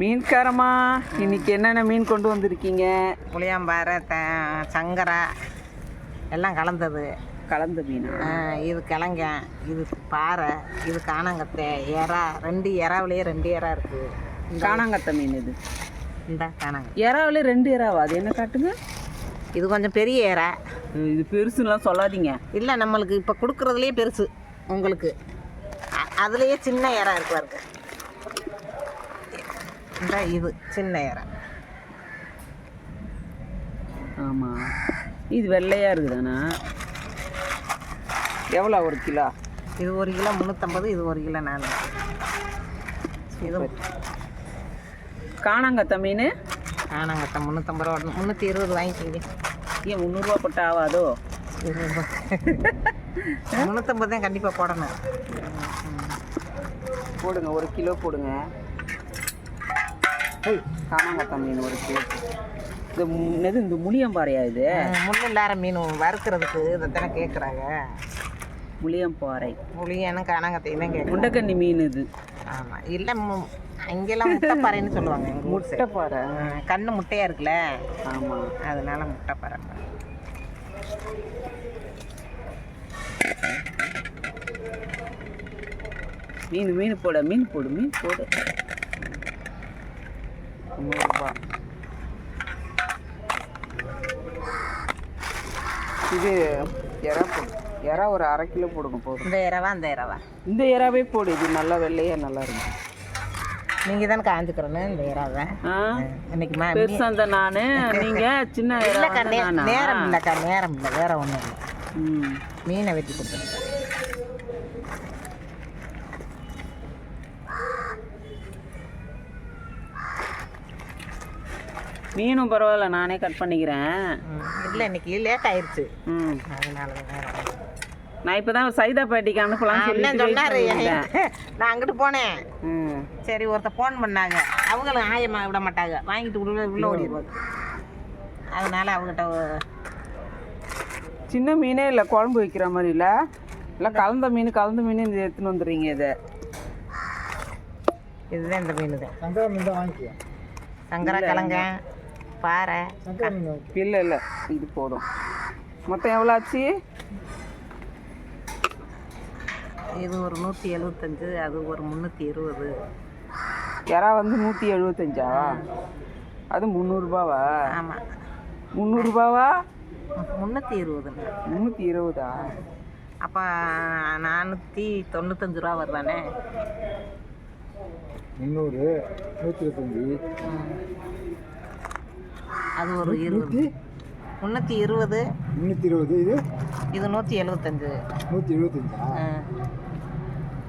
மீன்காரமா இன்னைக்கு என்னென்ன மீன் கொண்டு வந்திருக்கீங்க? புளியாம்பாறை த சங்கரா எல்லாம் கலந்தது. கலந்த மீனா? இது கிழங்க இது பாறை இது காணாங்கத்தை எறா ரெண்டு எறாவிலேயே ரெண்டு எறா இருக்குது காணாங்கத்த மீன் இது. இந்த காணாங்க எறாவிலே ரெண்டு எறாவா அது என்ன காட்டுங்க இது கொஞ்சம் பெரிய எறா இது பெருசுலாம் சொல்லாதீங்க. இல்லை நம்மளுக்கு இப்போ கொடுக்குறதுலேயே பெருசு உங்களுக்கு. அதுலேயே சின்ன எறா இருக்கு இந்த இது சின்ன எறா ஆமாம் இது வெள்ளையாக இருக்குதாண்ணா எவ்வளோ ஒரு கிலோ? இது ஒரு கிலோ முந்நூற்றம்பது இது ஒரு கிலோ நாலு இது காணாங்கத்த மீன்? காணாங்கத்தை முந்நூற்றம்பது ரூபா முந்நூற்றி இருபது வாங்கிக்கிங்க ஏன் முந்நூறுரூவா போட்டு ஆகாதோ முந்நூற்றம்பது தான் கண்டிப்பாக போடணும். போடுங்க ஒரு கிலோ போடுங்க. ஏய், காணாங்கத்த மீன் ஒரு கிலோ இது என்னது இந்த முளியம்பாறையா இது? முள்ளு இல்லாத மீன் வறுக்கிறதுக்கு இதைத்தானே கேட்குறாங்க முளியம்பாறை. புளியனும் காணாங்கத்தையும் தான் கேட்குறேன் முண்டக்கண்ணி மீன் இது. ஆமாம் இல்லை அங்கெல்லாம் முட்டைப்பாறைன்னு சொல்லுவாங்க எங்கள் ஊர். முட்டைப்பாறை? கண்ணு முட்டையாக இருக்குல்ல? ஆமாம் அதனால முட்டைப்பாறை. மீன் மீன் போட மீன் போடு மீன் போடு. நூறுரூபா இது எறா போடு எறா ஒரு அரை கிலோ போடுங்க போதும் இந்த இரவா அந்த இரவா இந்த எறாவே போடு இது நல்லா வெள்ளையா நல்லா இருக்கும் நீங்கள் தானே காஞ்சுக்கிறேன்னு இந்த இறாவை இன்னைக்கு மா பெருசா இந்த நானு. நீங்க சின்ன இல்லைக்கா நே? நேரம் இல்லைக்கா நேரம் இல்லை வேற ஒன்றும் இல்லை. ம். மீனை வெட்டி கொடுத்துருங்க. மீனும் பரவாயில்ல நானே கட் பண்ணிக்கிறேன். இல்லை இன்னைக்கு லேட் ஆயிடுச்சு ம். அதனால தான். நான் இப்பதான் சைதாப்பேட்டைக்கு அனுப்பலாம்னு அண்ணன் சொல்லிட்டு wait சொன்னாரு. நான் அங்கிட்டு போனேன். ம். சரி ஒருத்தர் ஃபோன் பண்ணாங்க. அவங்களும் ஆயமா விட மாட்டாங்க. வாங்கிட்டு உள்ள உள்ள ஓடிடுவாங்க. அதனால அவங்ககிட்ட சின்ன மீனே இல்லை குழம்பு வைக்கிற மாதிரி இல்லை. இல்லை கலந்த மீன் கலந்த மீன் இது எடுத்துன்னு வந்துடுறீங்க இதை. இதுதான் இந்த மீன் தான் சங்கரா கிழங்க. பாறை இல்லை இல்லை. இது போதும். மொத்தம் எவ்வளோ ஆச்சு? இது ஒரு நூற்றி எழுபத்தஞ்சு அது ஒரு முந்நூற்றி இருபது. எறா வந்து நூற்றி எழுபத்தஞ்சா அது முந்நூறுரூபாவா ஆமாம் முந்நூறுரூபாவா முந்நூற்றி இருபதுங்க. முந்நூற்றி இருபதா? அப்போ நானூற்றி தொண்ணூத்தஞ்சு ரூபா வருதானே? முந்நூறு நூற்றி இருபத்தஞ்சி. அது ஒரு இருபது. முந்நூற்றி இருபது. முந்நூற்றி இருபது இது? இது நூற்றி எழுபத்தஞ்சு நூற்றி எழுபத்தஞ்சா